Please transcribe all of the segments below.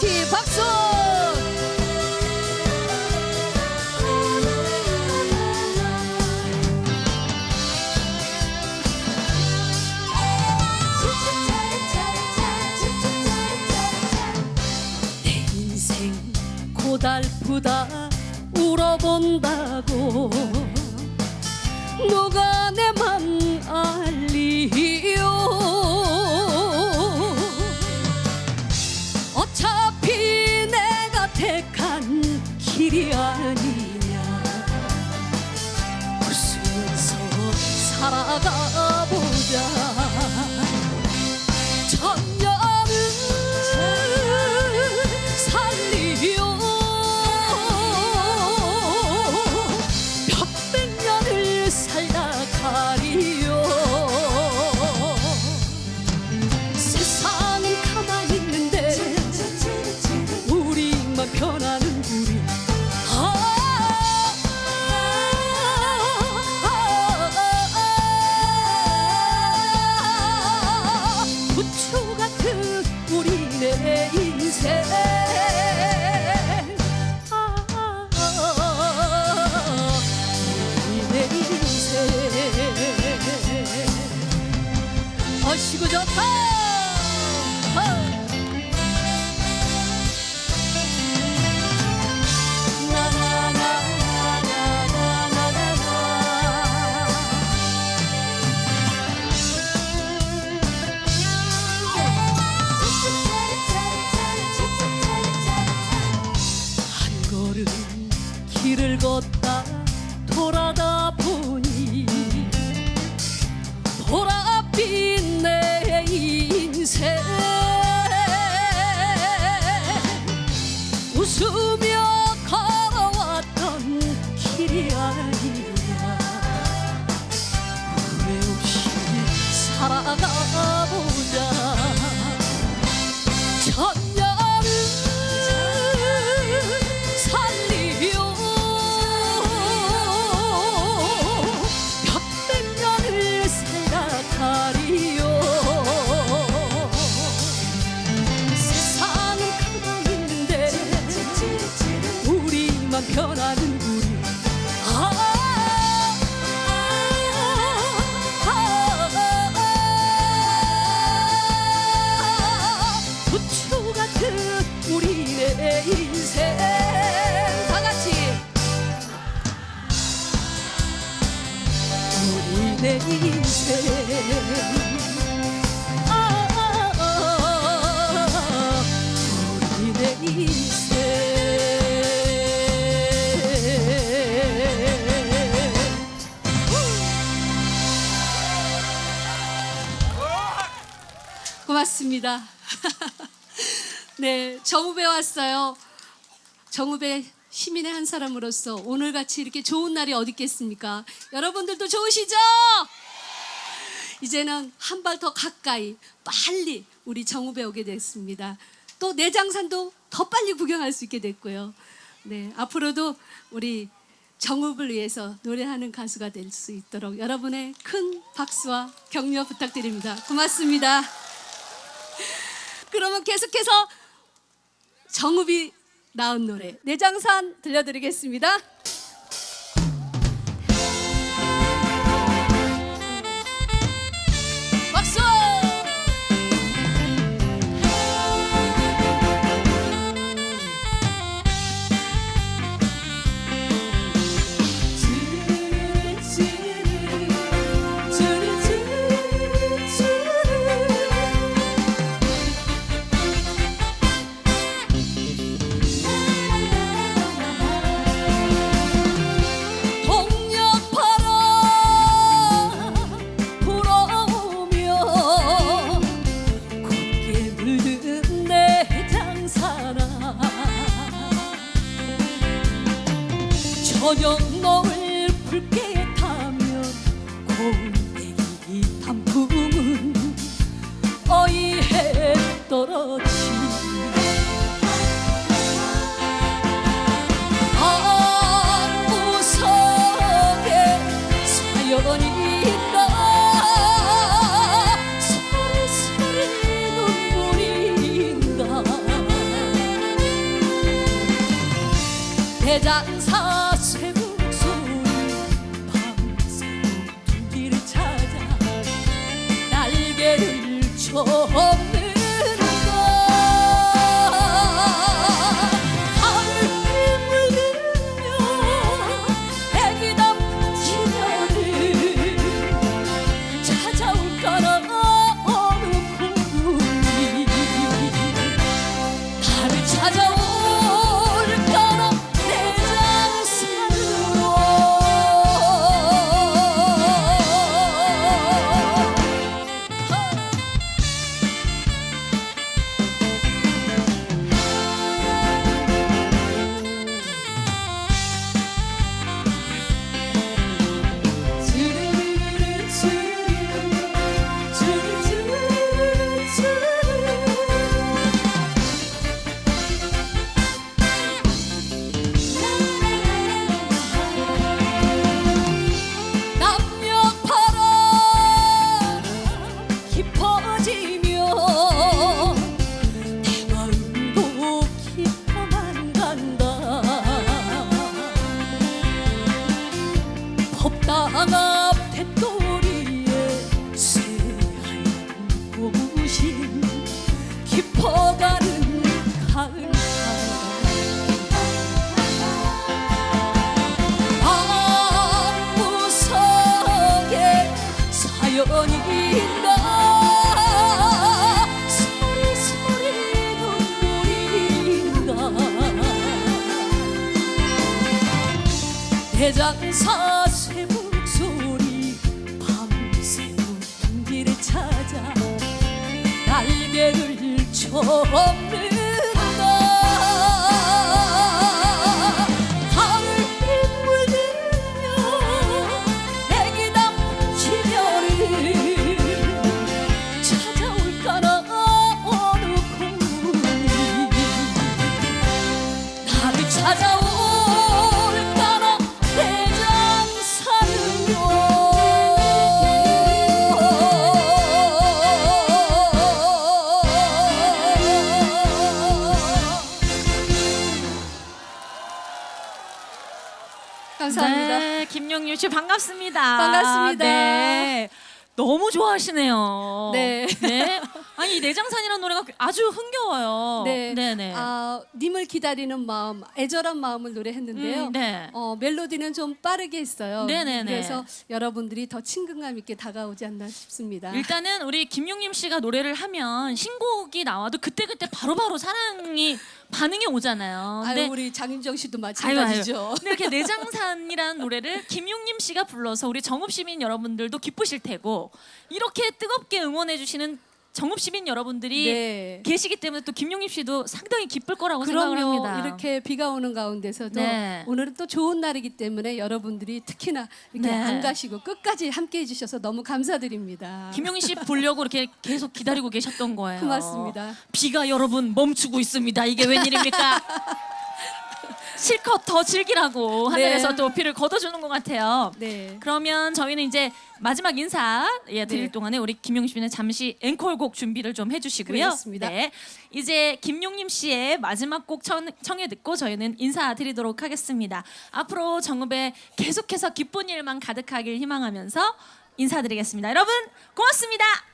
같이 박수! 내 인생 고달프다 울어본다고 누가 내 맘 알 길이 아니냐. 웃으면서 살아가 보자. 천년은 살리요 몇백 년을 살다 가리요 세상은 가만히 있는데 우리만 변하는 우리 Oh. could I? 고맙습니다. 네, 정읍에 왔어요. 정읍의 시민의 한 사람으로서 오늘 같이 이렇게 좋은 날이 어디 있겠습니까? 여러분들도 좋으시죠? 이제는 한 발 더 가까이 빨리 우리 정읍에 오게 됐습니다. 또 내장산도 더 빨리 구경할 수 있게 됐고요. 네, 앞으로도 우리 정읍을 위해서 노래하는 가수가 될 수 있도록 여러분의 큰 박수와 격려 부탁드립니다. 고맙습니다. 그러면 계속해서 정읍이 나온 노래 내장산 들려드리겠습니다. 저녁 노을 깊어가는 가을 눈물인가? 대장사 쇠북 소리 밤새고 둥지를 찾아 날개를 home. 유씨 반갑습니다. 반갑습니다. 네. 너무 좋아하시네요. 네. 네. 아니 이 내장산이라는 노래가 아주 흥겨워요. 네, 네네. 아, 님을 기다리는 마음, 애절한 마음을 노래했는데요. 음, 네. 어, 멜로디는 좀 빠르게 했어요. 네네네. 그래서 여러분들이 더 친근감 있게 다가오지 않나 싶습니다. 일단은 우리 김용림 씨가 노래를 하면 신곡이 나와도 그때 그때 바로바로 사랑이 반응이 오잖아요. 아유, 근데 우리 장윤정 씨도 마찬가지죠. 아유. 근데 이렇게 내장산이라는 노래를 김용림 씨가 불러서 우리 정읍 시민 여러분들도 기쁘실 테고 이렇게 뜨겁게 응원해 주시는 정읍 시민 여러분들이 네. 계시기 때문에 또 김용림 씨도 상당히 기쁠 거라고 생각을 그럼요. 합니다. 이렇게 비가 오는 가운데서도 네. 오늘은 또 좋은 날이기 때문에 여러분들이 특히나 이렇게 네. 안 가시고 끝까지 함께 해주셔서 너무 감사드립니다. 김용희 씨 보려고 이렇게 계속 기다리고 계셨던 거예요. 고맙습니다. 비가 여러분 멈추고 있습니다. 이게 웬일입니까? 실컷 더 즐기라고 하늘에서 네. 또 비를 걷어주는 것 같아요. 네. 그러면 저희는 이제 마지막 인사 예, 드릴 네. 동안에 우리 김용희 씨는 잠시 앵콜곡 준비를 좀 해주시고요. 네, 이제 김용림 씨의 마지막 곡 청, 청해 듣고 저희는 인사드리도록 하겠습니다. 앞으로 정읍에 계속해서 기쁜 일만 가득하길 희망하면서 인사드리겠습니다. 여러분 고맙습니다.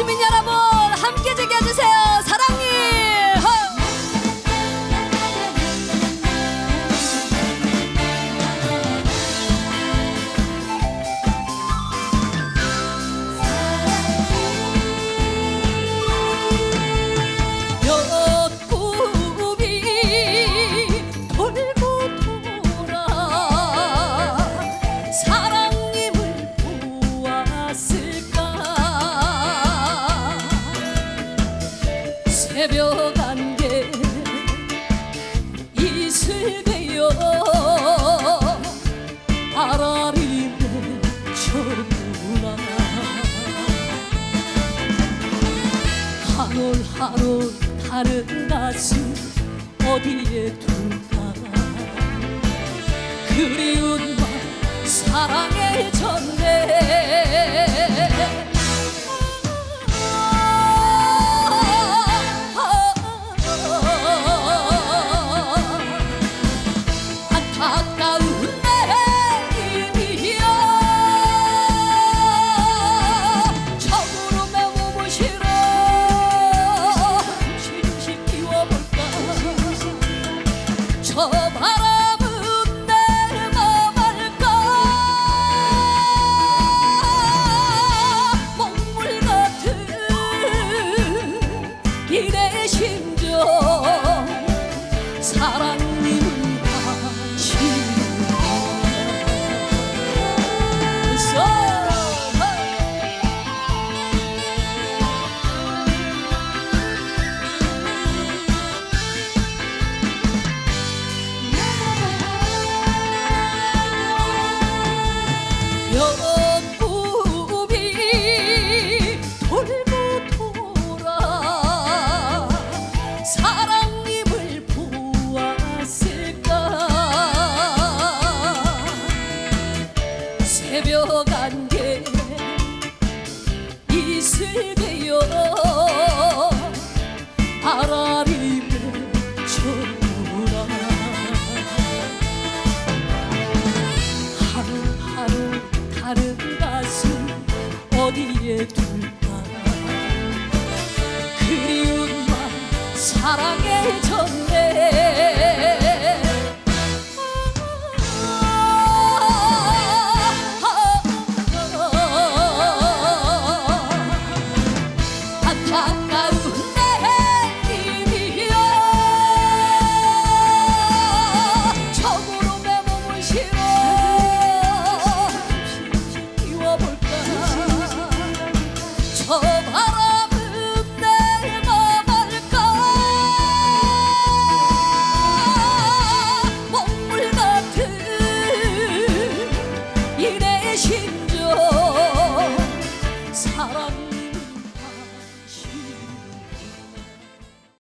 정읍 새벽 안개 이슬 베어 아라리 맺혀구나. 한올 한올 다른 가슴 어디에 둘까 그리운 맘 사랑에 졌 사랑해줬네